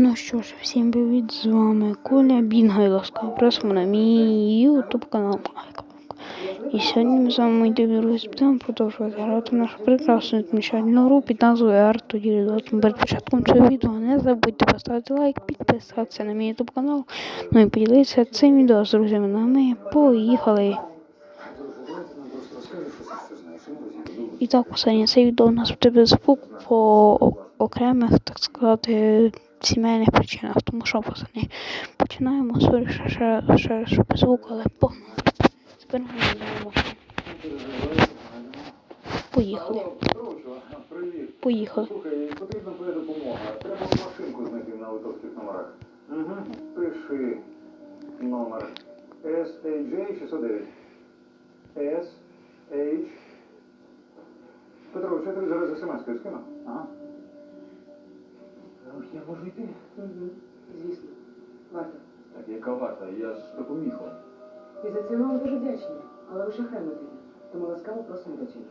Ну що ж, всім привіт, з вами Коля Бінга і ласкаво просимо на мій ютуб канал. І сьогодні ми з вами мої будемо продовжувати грати в нашу прекрасну відмічательну гру під назвою Art Together. Перед початком цього відео не забудьте поставити лайк, підписатися на мій ютуб канал, ну і поділитися цим відео з друзями. Ну а ми поїхали. І так, останнє це відео у нас буде звук по окремих, так сказати, сімейних причинах. Тому що, пацани, починаємо скоріше ще, ще, ще без звуку, але погнали. Тепер ми йдемо. Поїхали. Привіт. Поїхали. Слухай, потрібна твоя допомога. Треба машинку знайти на литовських номерах. Угу. Пиши номер SAJ 609. SH. Петро, що ти зараз смс-кою скинув? Ага. Я можу йти? Звісно, варто. Так, яка варта? Я ж допоміг вам. І за це вам дуже вдячні, але ви шахрай Матвій. Тому ласкаво просимо до цього.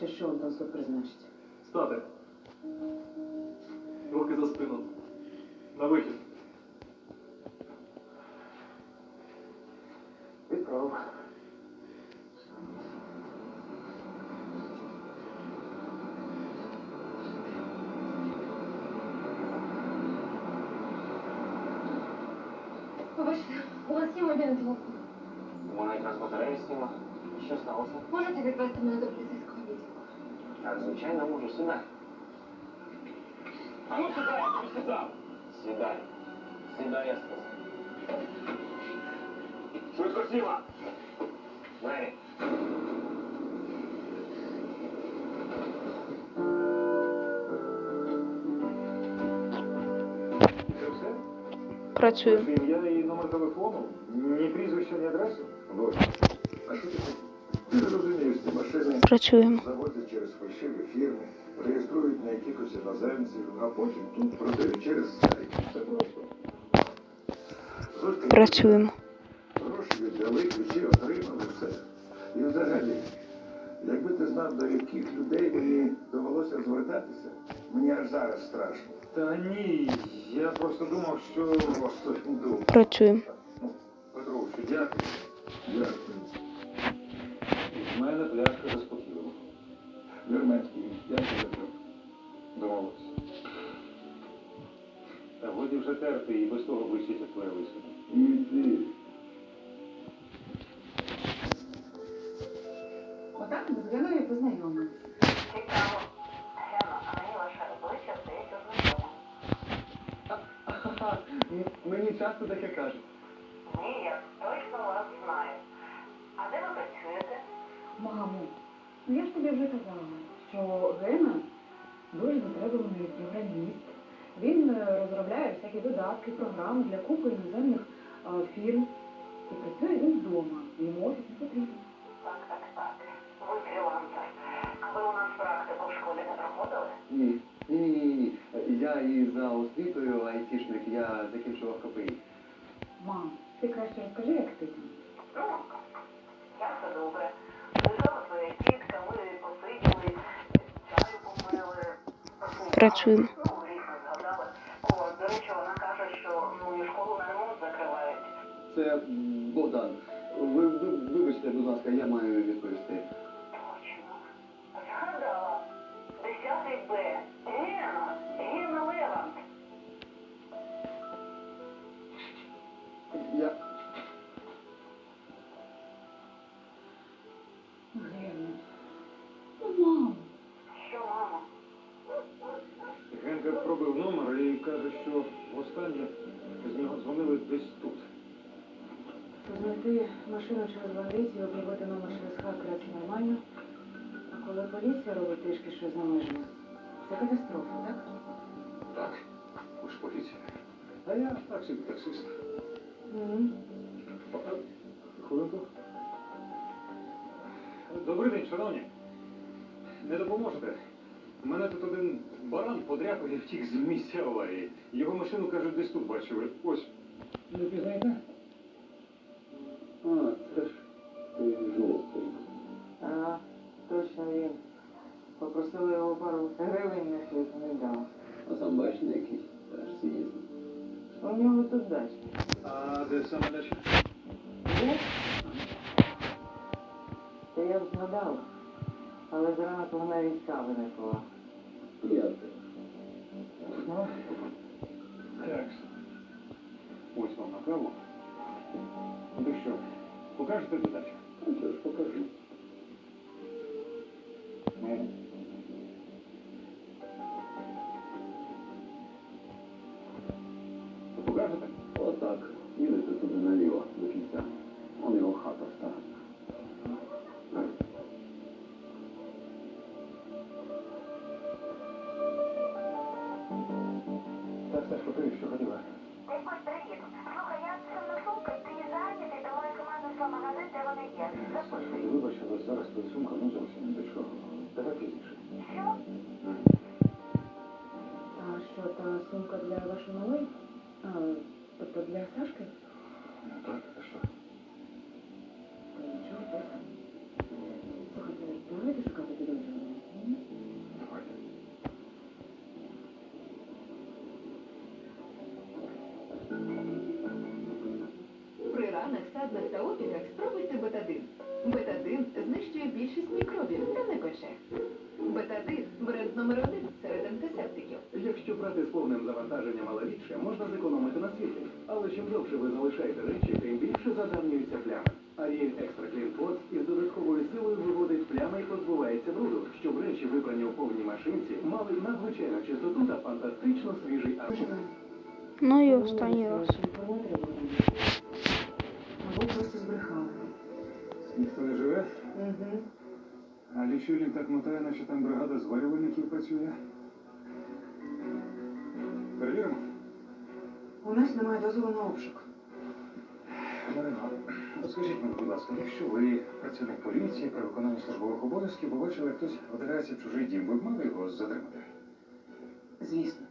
Чи що вам там суд призначить? Стати. Руки за спину. На вихід. Відправ. Вибачте, вас є мобільний телефон. Вона якраз батарея сніла. Що сталося? Можете відвести мене до поліцейського відділу? Так, звичайно, можу. Сідай. А ну сідай, я сідав. Сідай. Сідай, я сказав. Швидко сіла. Машини Працюємо. завозять через фальшиві фірми, реєструють на якихось іноземців, а потім тут продають через сайт. Це просто. Працюємо. Гроші віддали, ключі отримали все. І взагалі, якби ти знав, до яких людей мені довелося звертатися, мені аж зараз страшно. Та ні, я просто думав, що просто думав. Працюємо. Ну, що дякую. Дякую. В мене пляшка заспокійливо. Вірменський, дякую за це. Домовились. Та годі вже терпи, і без того блищиться твоя І Іди. Мені часто таке кажуть. Ні, я точно вас знаю. А де ви працюєте? Мамо, ну я ж тобі вже казала, що Гена дуже затребуваний програміст. Він е, розробляє всякі додатки, програми для купи іноземних е, фірм. І працює він вдома. Йому офіс не потрібен. Так, так, так. Ви фрілансер. А ви у нас практику в школі не проходили? Ні. Ні, ні, ні, ні. Я і за освітою айтішник, я закінчував КПІ. Мам, ти краще розкажи, як ти там. Ну, я все добре. Лежала твоя тітка, ми посиділи, чаю попили. Працюємо. Ну, різно згадали. О, до речі, вона каже, що мою школу на ремонт закривають. Це Богдан. Ви, ви вибачте, будь ласка, я маю відповісти. Я. Гена. Мам. Що, мамо? Генка пробив номер і каже, що востаннє з нього дзвонили десь тут. Знайти машину через бандитів, обробити номер через хакера це нормально. А коли поліція робить трішки щось за межами, це катастрофа, так? Так, ви ж поліція. А я так собі таксист. Хвилинку. Добрий день, шановні. Не допоможете? Мене тут один баран подряпав і втік з місця аварії. Його машину, кажуть, десь тут бачили. Ось. Не пізнаєте? А, це ж ти жовтий. Ага, точно він. Попросили його пару гривень, не не дав. А сам Там бачите який аж цинізм. У нього тут дача. Саме? Та я б згадала. Але зранку вона війська виникла. Я теж. Ну, так. Ось вам на каву. Ну що, покажете дача? А що ж покажу. Ну. Так, еще? Ой, привіт. Слухай, я цим сумка, ти зайнятий, тому я командую магазин, де вони є. Сашко, вибач, але зараз твоя сумка ну зовсім не до чого. Давай пізніше. Що? А що, та сумка для вашої малої? А, тобто для Сашки? Ну так, а що? Саднах та опіках спробуйте бетадин. Бетадин знищує більшість мікробів та не пече. Бетадин бренд номер один серед антисептиків. Якщо брати з повним завантаженням малоріччя, можна зекономити на світлі. Але чим довше ви залишаєте речі, тим більше задавнюються плями. Аріель Екстра Клін Клос із додатковою силою виводить плями і позбувається бруду, щоб речі, випрані у повній машинці, мали надзвичайну чистоту та фантастично свіжий аромат. Ну і останній раз. Або. Ніхто не живе? Угу. А лічильник так мотає, наче там бригада зварювальників працює. Перевіримо. У нас немає дозволу на обшук. Марино, скажіть мені, будь ласка, якщо ви працівник поліції при виконанні службових обов'язків побачили, як хтось вдирається в чужий дім, ви б мали його затримати? Звісно.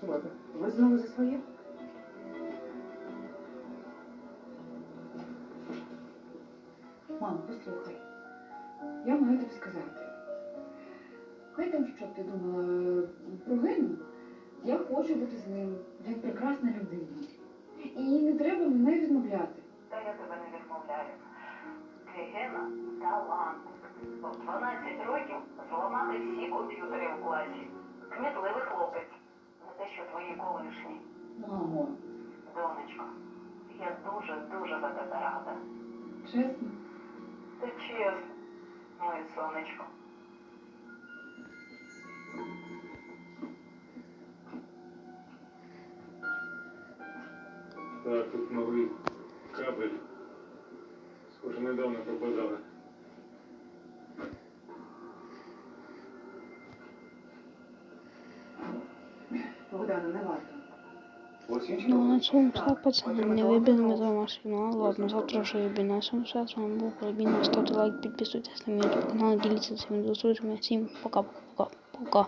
Заарештувати. Ви знову за своє? Мамо, послухай. Я маю тобі сказати. Хай там що б ти думала про Гену. Я хочу бути з ним, як прекрасна людина. І не треба мене відмовляти. Та я тебе не відмовляю. Гена – талант. В 12 років зламати всі комп'ютери в класі. Кмітливий хлопець. Те, що твої колишні. Мамо, Донечко, я дуже-дуже за тебе рада. чесно. Та чесно, моє сонечко. Так, тут новий кабель. Схоже, недавно пропадали. Богдана, не варто. Ну, на цьому все, пацани, не вибігнемо за машину. Ладно, завтра вже вибігнемо. цьому все. З вами був Рабін. Ставте лайк, підписуйтесь на мій YouTube канал, діліться цим відео з друзями. Всім пока-пока. Пока.